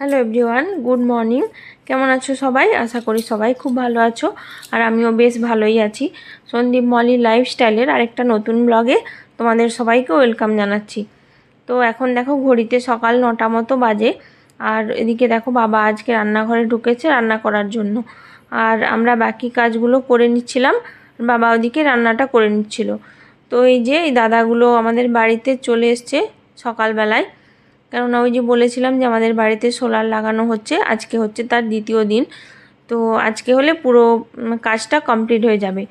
Hello everyone good morning কেমন আছো সবাই? আশা করি সবাই খুব ভালো আছো আর আমিও বেশ ভালোই আছি। সন্দীপ মলি লাইফস্টাইলের আরেকটা নতুন ব্লগে তোমাদের সবাইকে ওয়েলকাম জানাচ্ছি। তো এখন দেখো ঘড়িতে সকাল নটা মতো বাজে আর এদিকে দেখো বাবা আজকে রান্নাঘরে ঢুকেছে রান্না করার জন্য। আর আমরা বাকি কাজগুলো করে নিচ্ছিলাম, বাবা ওদিকে রান্নাটা করে নিচ্ছিল। তো এই যে এই দাদাগুলো আমাদের বাড়িতে চলে এসছে সকালবেলায়। কেননা ওই যে বলেছিলাম যে আমাদের বাড়িতে সোলার লাগানো হচ্ছে, আজকে হচ্ছে তার দ্বিতীয় দিন। তো আজকে হলে পুরো কাজটা কমপ্লিট হয়ে যাবে।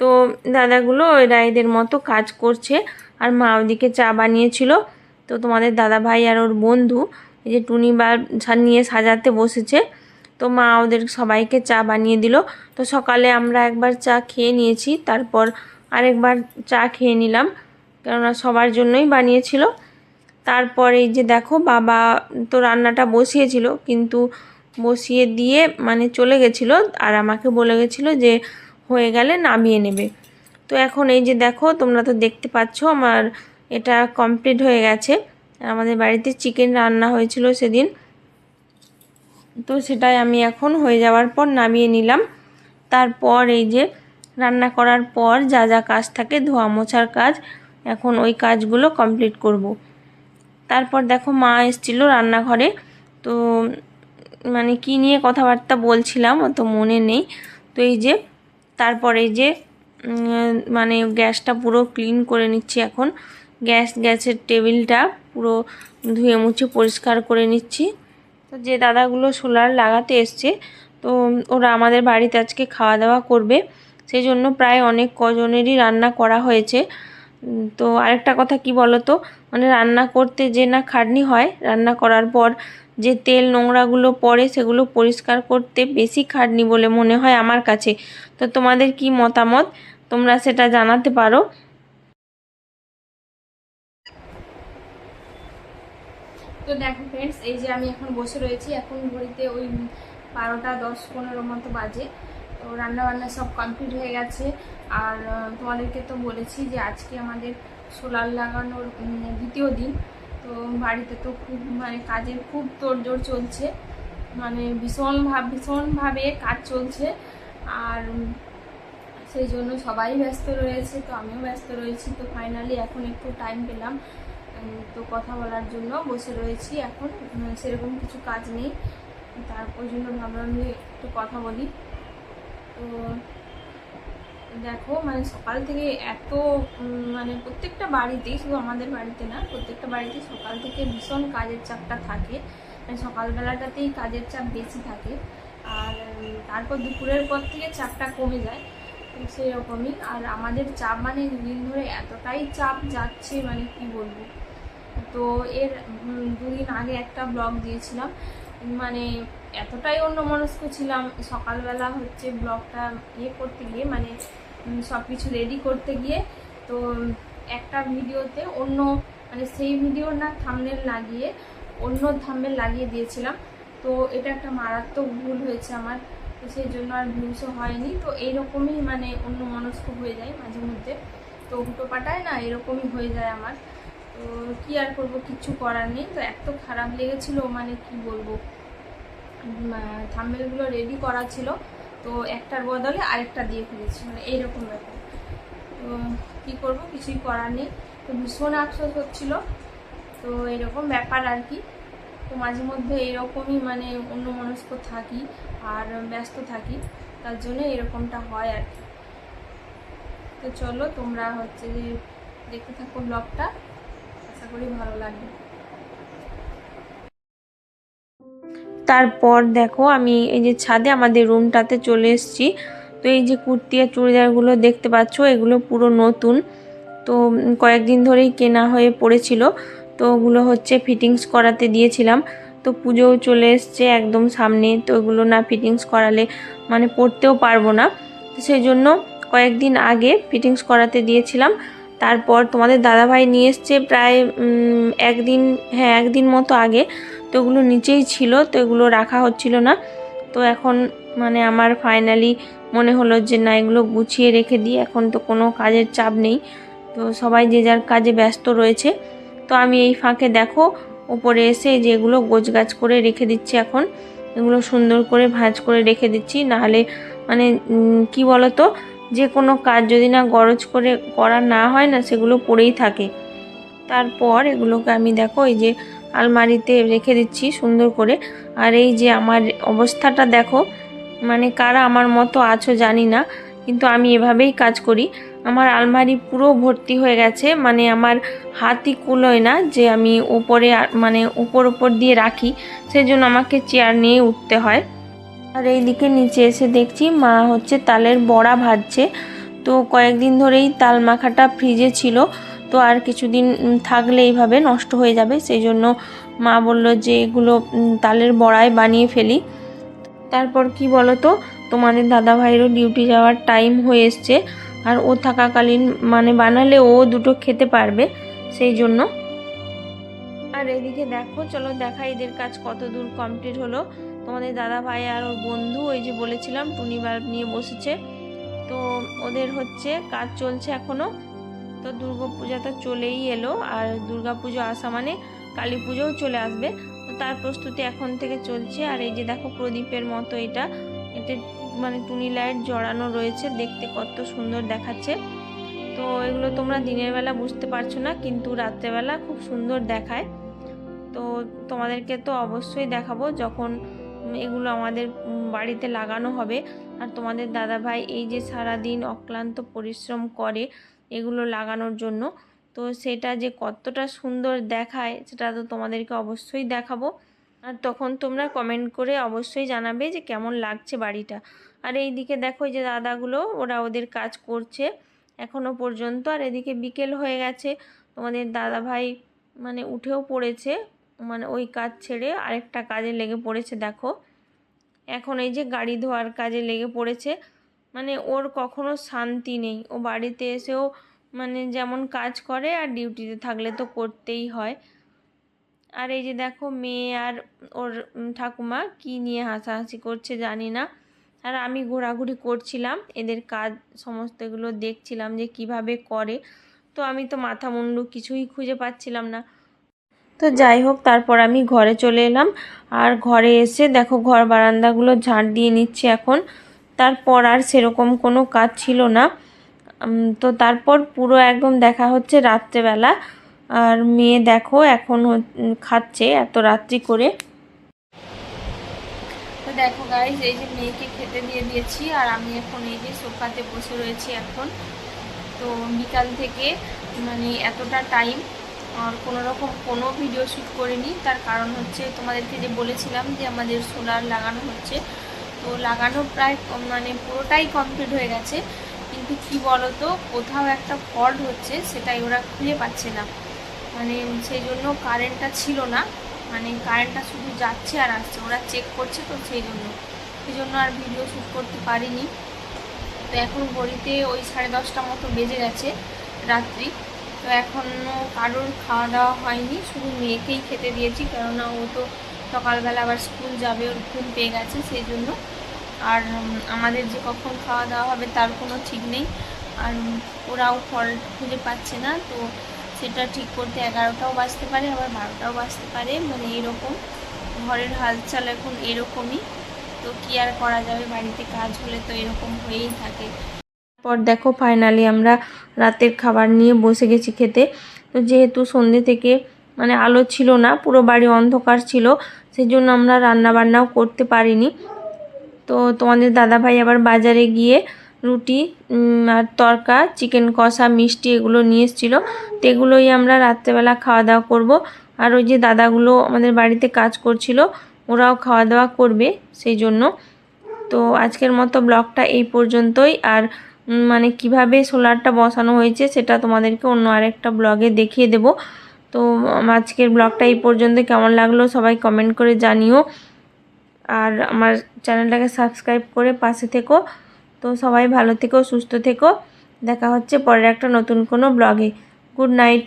তো দাদাগুলো এরা এদের মতো কাজ করছে, আর মা ওদিকে চা বানিয়েছিল। তো তোমাদের দাদা ভাই আর ওর বন্ধু, এই যে টুনি বা নিয়ে সাজাতে বসেছে। তো মা ওদের সবাইকে চা বানিয়ে দিল। তো সকালে আমরা একবার চা খেয়ে নিয়েছি, তারপর আরেকবার চা খেয়ে নিলাম। কেননা সবার জন্যই বানিয়েছিল। তারপর যে দেখো বাবা তো রান্নাটা বসিয়েছিল, কিন্তু বসিয়ে দিয়ে মানে চলে গেছিল আর আমাকে বলে গেছিল যে হয়ে গেলে নামিয়ে নেবে। তো এখন এই যে দেখো তোমরা তো দেখতে পাচ্ছ আমার এটা কমপ্লিট হয়ে গেছে। আমাদের বাড়িতে চিকেন রান্না হয়েছিল সেদিন। তো সেটাই আমি এখন হয়ে যাওয়ার পর নামিয়ে নিলাম। তারপর এই যে রান্না করার পর যা যা কাজ থাকে ধোয়া মোছার কাজ এখন ওই কাজগুলো কমপ্লিট করব। তারপর দেখো মা এসেছিল রান্নাঘরে। তো মানে কি নিয়ে কথাবার্তা বলছিলাম অত মনে নেই। তো এই যে, তারপর এই যে মানে গ্যাসটা পুরো ক্লিন করে নিচ্ছি এখন। গ্যাস, গ্যাসের টেবিলটা পুরো ধুয়ে মুছে পরিষ্কার করে নিচ্ছি। তো যে দাদাগুলো সোলার লাগাতে এসছে, তো ওরা আমাদের বাড়িতে আজকে খাওয়া দাওয়া করবে। সেই জন্য প্রায় অনেক কজনেরই রান্না করা হয়েছে। তো আরেকটা কথা কি বলো তো মানে রান্না করতে যে না খাটনি হয়, রান্না করার পর যে তেল নোংরাগুলো পড়ে সেগুলো পরিষ্কার করতে বেশি খাটনি বলে মনে হয় আমার কাছে। তো তোমাদের কি মতামত? তোমরা সেটা জানাতে পারো। তো দেখো ফ্রেন্ডস এই যে আমি এখন বসে রয়েছি, এখন ঘড়িতে ওই বারোটা দশ পনেরো মতো বাজে। তো রান্না বান্না সব কমপ্লিট হয়ে গেছে। আর তোমাদেরকে তো বলেছি যে আজকে আমাদের সোলার লাগানোর দ্বিতীয় দিন। তো বাড়িতে তো খুব মানে কাজের খুব তোড়জোড় চলছে। মানে ভীষণ ভাব ভীষণভাবে কাজ চলছে। আর সেই জন্য সবাই ব্যস্ত রয়েছে, তো আমিও ব্যস্ত রয়েছি। তো ফাইনালি এখন একটু টাইম পেলাম তো কথা বলার জন্য বসে রয়েছি এখন। সেরকম কিছু কাজ নেই। তারপর জন্য ভাবলাম যে একটু কথা বলি। তো দেখো মানে সকাল থেকে এত মানে প্রত্যেকটা বাড়িতেই, শুধু আমাদের বাড়িতে না, প্রত্যেকটা বাড়িতে সকাল থেকে ভীষণ কাজের চাপটা থাকে। মানে সকালবেলাটাতেই কাজের চাপ বেশি থাকে। আর তারপর দুপুরের পর থেকে চাপটা কমে যায়, তো সেই রকমই আর আমাদের চাপ মানে দুদিন ধরে এতটাই চাপ যাচ্ছে মানে কি বলব? তো এর দুদিন আগে একটা ব্লগ দিয়েছিলাম। মানে এতটাই অন্যমনস্ক ছিলাম, সকালবেলা হচ্ছে ব্লগটা ইয়ে করতে গিয়ে মানে সব কিছু রেডি করতে গিয়ে, তো একটা ভিডিওতে অন্য মানে সেই ভিডিওর না থামনেল লাগিয়ে, অন্য থামনেল লাগিয়ে দিয়েছিলাম। তো এটা একটা মারাত্মক ভুল হয়েছে আমার, তো সেই জন্য আর ভিউসও হয়নি। তো এইরকমই মানে অন্য মনস্ক হয়ে যায় মাঝে মধ্যে তো হুটো পাটায় না, এরকমই হয়ে যায় আমার। তো কি আর করব কিচ্ছু করার নেই। তো এত খারাপ লেগেছিল মানে কি বলব? থাম্বেলগুলো রেডি করা ছিল। তো একটার বদলে আরেকটা দিয়ে ফেলেছি মানে এইরকম ব্যাপার। তো কী করব, কিছুই করার নেই। তো ভীষণ আফসোস হচ্ছিল। তো এরকম ব্যাপার আর কি। তো মাঝে মধ্যে এরকমই মানে অন্য মনস্ক থাকি আর ব্যস্ত থাকি, তার জন্য এরকমটা হয় আর কি। তো চলো, তোমরা হচ্ছে যে দেখতে থাকো ব্লগটা করি ভালো লাগবে তারপর দেখো, আমি এই যে ছাদে আমাদের রুমটাতে চলে এসেছি। তো এই যে কুর্তি আর চুড়িদারগুলো দেখতে পাচ্ছ, এগুলো পুরো নতুন। তো কয়েকদিন ধরেই কেনা হয়ে পড়েছিল। তো ওগুলো হচ্ছে ফিটিংস করাতে দিয়েছিলাম। তো পুজোও চলে এসছে একদম সামনে, তো ওগুলো না ফিটিংস করালে মানে পরতেও পারব না। তো সেই জন্য কয়েকদিন আগে ফিটিংস করাতে দিয়েছিলাম। তারপর তোমাদের দাদাভাই নিয়ে এসছে প্রায় একদিন হ্যাঁ একদিন মতো আগে। তো ওগুলো নিচেই ছিল, তো এগুলো রাখা হচ্ছিল না। তো এখন মানে আমার ফাইনালি মনে হলো যে না, এগুলো গুছিয়ে রেখে দিই। এখন তো কোনো কাজের চাপ নেই। তো সবাই যে যার কাজে ব্যস্ত রয়েছে। তো আমি এই ফাঁকে দেখো, ওপরে এসে যেগুলো গোছগাছ করে রেখে দিচ্ছি এখন। এগুলো সুন্দর করে ভাঁজ করে রেখে দিচ্ছি। নাহলে মানে কি বলতো? যে কোনো কাজ যদি না গরজ করে, করা না হয় না, সেগুলো পড়েই থাকে। তারপর এগুলোকে আমি দেখো, এই যে আলমারিতে রেখে দিচ্ছি সুন্দর করে। আর এই যে আমার অবস্থাটা দেখো মানে কারা আমার মতো আছো জানি না, কিন্তু আমি এভাবেই কাজ করি। আমার আলমারি পুরো ভর্তি হয়ে গেছে মানে আমার হাতই কুলোয় না যে আমি ওপরে মানে উপর উপর দিয়ে রাখি। সেই জন্য আমাকে চেয়ার নিয়ে উঠতে হয়। আর এইদিকে নিচে এসে দেখছি মা হচ্ছে তালের বড়া ভাজছে। তো কয়েকদিন ধরেই তাল মাখাটা ফ্রিজে ছিল। তো আর কিছুদিন থাকলে এইভাবে নষ্ট হয়ে যাবে। সেই জন্য মা বলল যে এগুলো তালের বড়ায় বানিয়ে ফেলি। তারপর কি বলো তো তোমাদের দাদাভাইয়েরও ডিউটি যাওয়ার টাইম হয়ে এসছে। আর ও থাকাকালীন মানে বানালে ও দুটো খেতে পারবে। সেই জন্য। আর এদিকে দেখো, চলো দেখা, এদের কাজ কত দূর কমপ্লিট হলো। তোমাদের দাদা ভাই আর ওর বন্ধু, ওই যে বলেছিলাম, টুনি বাল্ব নিয়ে বসেছে। তো ওদের হচ্ছে কাজ চলছে এখনও তো দুর্গা পূজা তো চলেই এলো, আর দুর্গা পুজো আসা মানে কালী পুজোও চলে আসবে। তো তার প্রস্তুতি এখন থেকে চলছে। আর এই যে দেখো প্রদীপের মতো এটা, এতে মানে টুনি লাইট জড়ানো রয়েছে, দেখতে কত সুন্দর দেখাচ্ছে। তো এগুলো তোমরা দিনের বেলা বুঝতে পারছ না, কিন্তু রাত্রেবেলা খুব সুন্দর দেখায়। তো তোমাদেরকে তো অবশ্যই দেখাবো, যখন এগুলো আমাদের বাড়িতে লাগানো হবে। আর তোমাদের দাদা ভাই এই যে সারাদিন অক্লান্ত পরিশ্রম করে এগুলো লাগানোর জন্য, তো সেটা যে কতটা সুন্দর দেখায় সেটা তো তোমাদেরকে অবশ্যই দেখাবো। আর তখন তোমরা কমেন্ট করে অবশ্যই জানাবে যে কেমন লাগছে বাড়িটা। আর এই দিকে দেখো যে দাদাগুলো, ওরা ওদের কাজ করছে এখনও পর্যন্ত। আর এদিকে বিকেল হয়ে গেছে, তোমাদের দাদা ভাই মানে উঠেও পড়েছে। মানে ওই কাজ ছেড়ে আরেকটা কাজে লেগে পড়েছে, দেখো। এখন এই যে গাড়ি ধোয়ার কাজে লেগে পড়েছে মানে ওর কখনো শান্তি নেই। ও বাড়িতে এসেও মানে যেমন কাজ করে আর ডিউটিতে থাকলে তো করতেই হয়। আর এই যে দেখো, মেয়ে আর ওর ঠাকুমা কি নিয়ে হাসাহাসি করছে জানি না। আর আমি ঘোরাঘুরি করছিলাম, এদের কাজ সমস্ত এগুলো দেখছিলাম যে কীভাবে করে। তো আমি তো মাথা মুন্ডু কিছুই খুঁজে পাচ্ছিলাম না। তো যাই হোক, তারপর আমি ঘরে চলে এলাম। আর ঘরে এসে দেখো, ঘর বারান্দাগুলো ঝাঁট দিয়ে নিচ্ছে এখন। তারপর আর সেরকম কোনো কাজ ছিল না। তো তারপর পুরো একদম দেখা হচ্ছে রাত্রেবেলা। আর মেয়ে দেখো, এখন খাচ্ছে এত রাত্রি করে। তো দেখো গাইজ এই যে মেয়েকে খেতে দিয়ে দিয়েছি। আর আমি এখন এই যে সোফাতে বসে রয়েছি এখন। তো বিকাল থেকে মানে এতটা টাইম কোনো রকম কোনো ভিডিও শ্যুট করিনি। তার কারণ হচ্ছে তোমাদেরকে যে বলেছিলাম যে আমাদের সোলার লাগানো হচ্ছে। তো লাগানো প্রায় মানে পুরোটাই কমপ্লিট হয়ে গেছে। কিন্তু কি বলতো, কোথাও একটা ফল্ট হচ্ছে, সেটাই ওরা খুঁজে পাচ্ছে না। মানে সেই জন্য কারেন্টটা ছিল না। মানে কারেন্টটা শুধু যাচ্ছে আর আসছে। ওরা চেক করছে তো সেই জন্য। সেই জন্য আর ভিডিও শ্যুট করতে পারিনি। তো এখন ঘড়িতে ওই সাড়ে দশটা মতো বেজে গেছে রাত্রি। তো এখনও কারোর খাওয়া দাওয়া হয়নি, শুধু মেয়েকেই খেতে দিয়েছি, কেননা ও তো সকালবেলা আবার স্কুল যাবে, ওর ঘুম পেয়ে গেছে, সেই জন্য। আর আমাদের যে কখন খাওয়া দাওয়া হবে তার কোনো ঠিক নেই। আর ওরাও ফল খুঁজে পাচ্ছে না, তো সেটা ঠিক করতে এগারোটাও বাজতে পারে, আবার বারোটাও বাজতে পারে মানে এরকম। ঘরের হালচাল এখন এরকমই। তো কি আর করা যাবে, বাড়িতে কাজ হলে তো এরকম হয়েই থাকে। পর দেখো ফাইনালি আমরা রাতের খাবার নিয়ে বসে গেছি খেতে। তো যেহেতু সন্ধে থেকে মানে আলো ছিল না, পুরো বাড়ি অন্ধকার ছিল সেই জন্য আমরা রান্না বান্নাও করতে পারিনি। তো তোমাদের দাদাভাই আবার বাজারে গিয়ে রুটি আর তরকা, চিকেন কষা, মিষ্টি এগুলো নিয়ে এসেছিল। তো এগুলোই আমরা রাত্রেবেলা খাওয়া দাওয়া করব। আর ওই যে দাদাগুলো আমাদের বাড়িতে কাজ করছিল, ওরাও খাওয়া দাওয়া করবে সেই জন্য। তো আজকের মতো ব্লগটা এই পর্যন্তই। আর মানে কীভাবে সোলারটা বসানো হয়েছে সেটা তোমাদেরকে অন্য আরেকটা ব্লগে দেখিয়ে দেব। তো আজকের ব্লগটা এই পর্যন্ত। কেমন লাগল সবাই কমেন্ট করে জানিও। আর আমার চ্যানেলটাকে সাবস্ক্রাইব করে পাশে থেকো। তো সবাই ভালো থেকো, সুস্থ থেকো। দেখা হচ্ছে পরের একটা নতুন কোনো ব্লগে। Good night